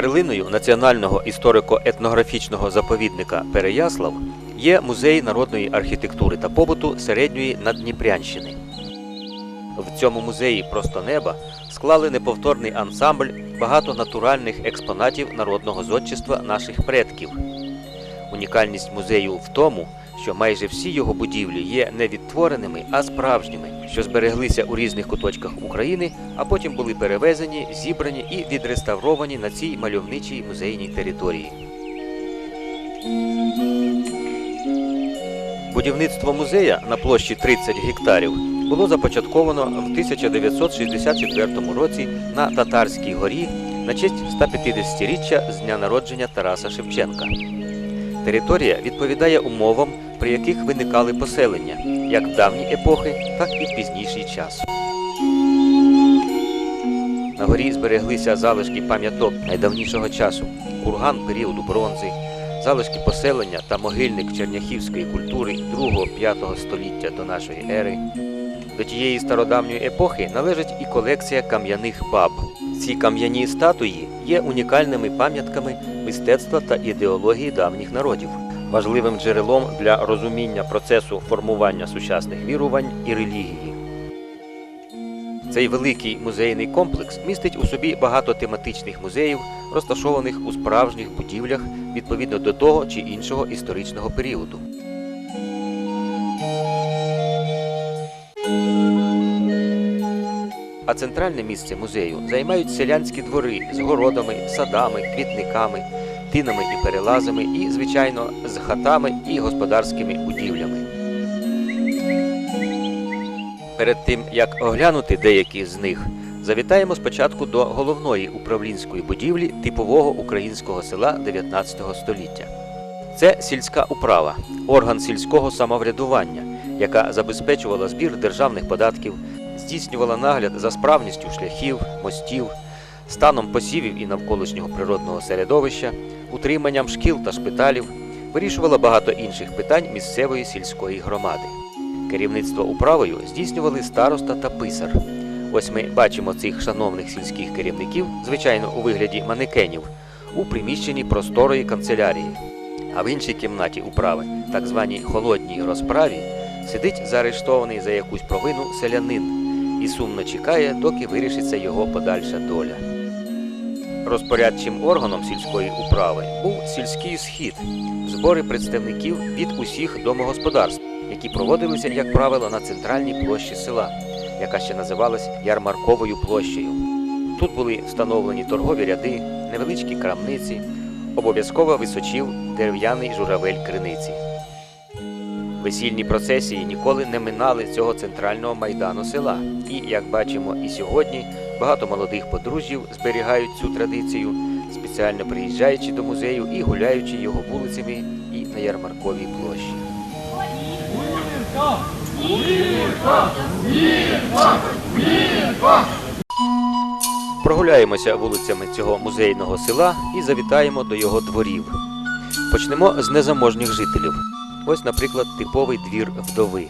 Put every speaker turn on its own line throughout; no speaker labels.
Перлиною національного історико-етнографічного заповідника Переяслав є музей народної архітектури та побуту середньої Наддніпрянщини. В цьому музеї просто неба склали неповторний ансамбль багато натуральних експонатів народного зодчества наших предків. Унікальність музею в тому, що майже всі його будівлі є не відтвореними, а справжніми, що збереглися у різних куточках України, а потім були перевезені, зібрані і відреставровані на цій мальовничій музейній території. Будівництво музея на площі 30 гектарів було започатковано в 1964 році на Татарській горі на честь 150-річчя з дня народження Тараса Шевченка. Територія відповідає умовам, при яких виникали поселення, як в давні епохи, так і в пізніший час. На горі збереглися залишки пам'яток найдавнішого часу, курган періоду бронзи, залишки поселення та могильник черняхівської культури 2-5 століття до нашої ери. До тієї стародавньої епохи належить і колекція кам'яних баб. Ці кам'яні статуї є унікальними пам'ятками мистецтва та ідеології давніх народів, важливим джерелом для розуміння процесу формування сучасних вірувань і релігії. Цей великий музейний комплекс містить у собі багато тематичних музеїв, розташованих у справжніх будівлях відповідно до того чи іншого історичного періоду. А центральне місце музею займають селянські двори з городами, садами, квітниками, тинами і перелазами, і, звичайно, з хатами і господарськими будівлями. Перед тим як оглянути деякі з них, завітаємо спочатку до головної управлінської будівлі типового українського села 19 століття. Це сільська управа, орган сільського самоврядування, яка забезпечувала збір державних податків, здійснювала нагляд за справністю шляхів, мостів, станом посівів і навколишнього природного середовища, утриманням шкіл та шпиталів, вирішувала багато інших питань місцевої сільської громади. Керівництво управою здійснювали староста та писар. Ось ми бачимо цих шановних сільських керівників, звичайно, у вигляді манекенів, у приміщенні просторої канцелярії. А в іншій кімнаті управи, так званій холодній розправі, сидить заарештований за якусь провину селянин і сумно чекає, доки вирішиться його подальша доля. Розпорядчим органом сільської управи був сільський схід, збори представників від усіх домогосподарств, які проводилися, як правило, на центральній площі села, яка ще називалась Ярмарковою площею. Тут були встановлені торгові ряди, невеличкі крамниці, обов'язково височив дерев'яний журавель криниці. Весільні процесії ніколи не минали цього центрального майдану села. І, як бачимо і сьогодні, багато молодих подружжів зберігають цю традицію, спеціально приїжджаючи до музею і гуляючи його вулицями і на ярмарковій площі. Прогуляємося вулицями цього музейного села і завітаємо до його дворів. Почнемо з незаможніх жителів. Ось, наприклад, типовий двір вдови.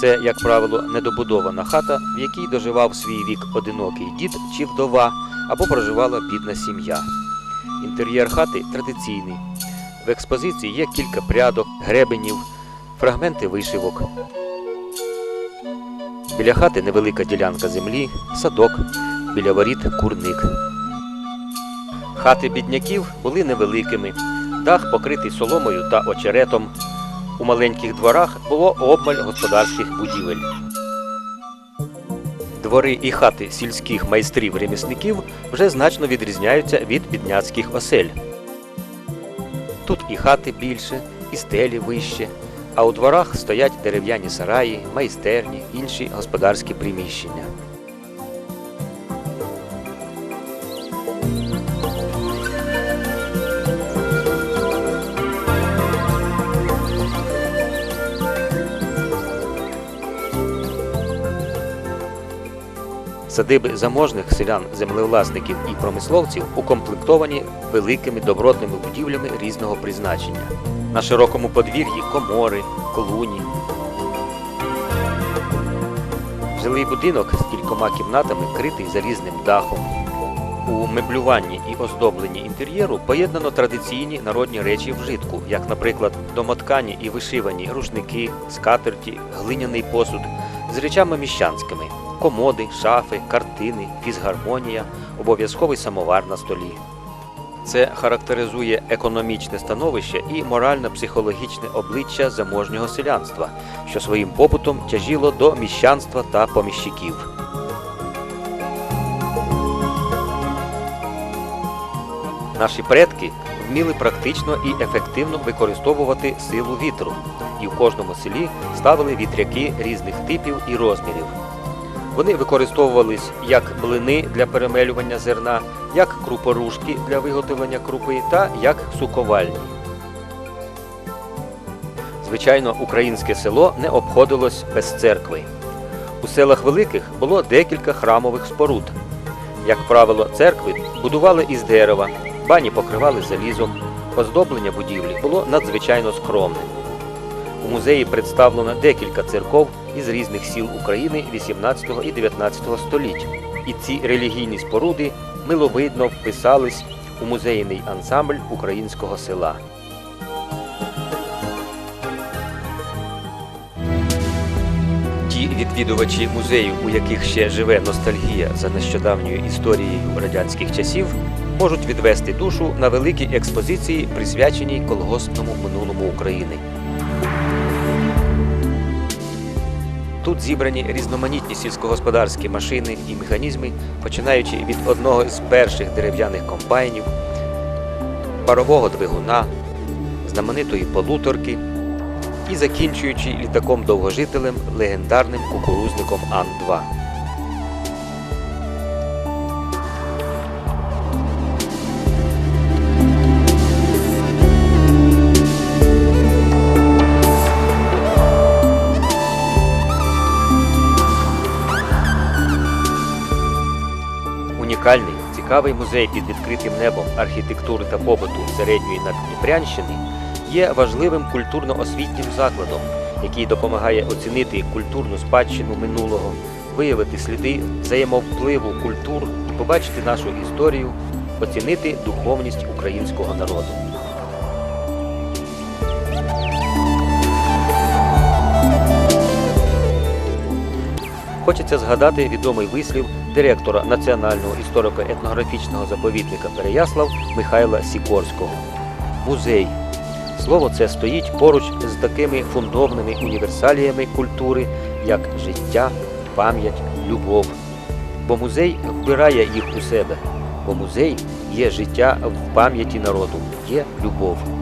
Це, як правило, недобудована хата, в якій доживав свій вік одинокий дід чи вдова, або проживала бідна сім'я. Інтер'єр хати традиційний. В експозиції є кілька прядок, гребенів, фрагменти вишивок. Біля хати невелика ділянка землі, садок, біля воріт курник. Хати бідняків були невеликими, дах покритий соломою та очеретом. У маленьких дворах було обмаль господарських будівель. Двори і хати сільських майстрів-ремісників вже значно відрізняються від бідняцьких осель. Тут і хати більше, і стелі вище, а у дворах стоять дерев'яні сараї, майстерні, інші господарські приміщення. Садиби заможних селян, землевласників і промисловців укомплектовані великими добротними будівлями різного призначення. На широкому подвір'ї комори, клуні. Жилий будинок з кількома кімнатами критий залізним дахом. У меблюванні і оздобленні інтер'єру поєднано традиційні народні речі вжитку, як, наприклад, домоткані і вишивані рушники, скатерті, глиняний посуд з речами міщанськими, комоди, шафи, картини, фізгармонія, обов'язковий самовар на столі. Це характеризує економічне становище і морально-психологічне обличчя заможнього селянства, що своїм побутом тяжіло до міщанства та поміщиків. Наші предки вміли практично і ефективно використовувати силу вітру, і в кожному селі ставили вітряки різних типів і розмірів. Вони використовувались як млини для перемелювання зерна, як крупорушки для виготовлення крупи та як суковальні. Звичайно, українське село не обходилось без церкви. У селах великих було декілька храмових споруд. Як правило, церкви будували із дерева, бані покривали залізом, оздоблення будівлі було надзвичайно скромним. У музеї представлено декілька церков із різних сіл України 18 і 19 століть. І ці релігійні споруди миловидно вписались у музейний ансамбль українського села. Ті відвідувачі музею, у яких ще живе ностальгія за нещодавньою історією радянських часів, можуть відвести душу на великій експозиції, присвяченій колгоспному минулому України. Тут зібрані різноманітні сільськогосподарські машини і механізми, починаючи від одного з перших дерев'яних комбайнів, парового двигуна, знаменитої полуторки і закінчуючи літаком-довгожителем легендарним кукурузником Ан-2. Цікавий музей під відкритим небом архітектури та побуту середньої Наддніпрянщини є важливим культурно-освітнім закладом, який допомагає оцінити культурну спадщину минулого, виявити сліди взаємовпливу культур побачити нашу історію, оцінити духовність українського народу. Хочеться згадати відомий вислів директора Національного історико-етнографічного заповідника Переяслав Михайла Сікорського. Музей. Слово це стоїть поруч з такими фундовними універсаліями культури, як життя, пам'ять, любов. Бо музей вбирає їх у себе, бо музей є життя в пам'яті народу, є любов.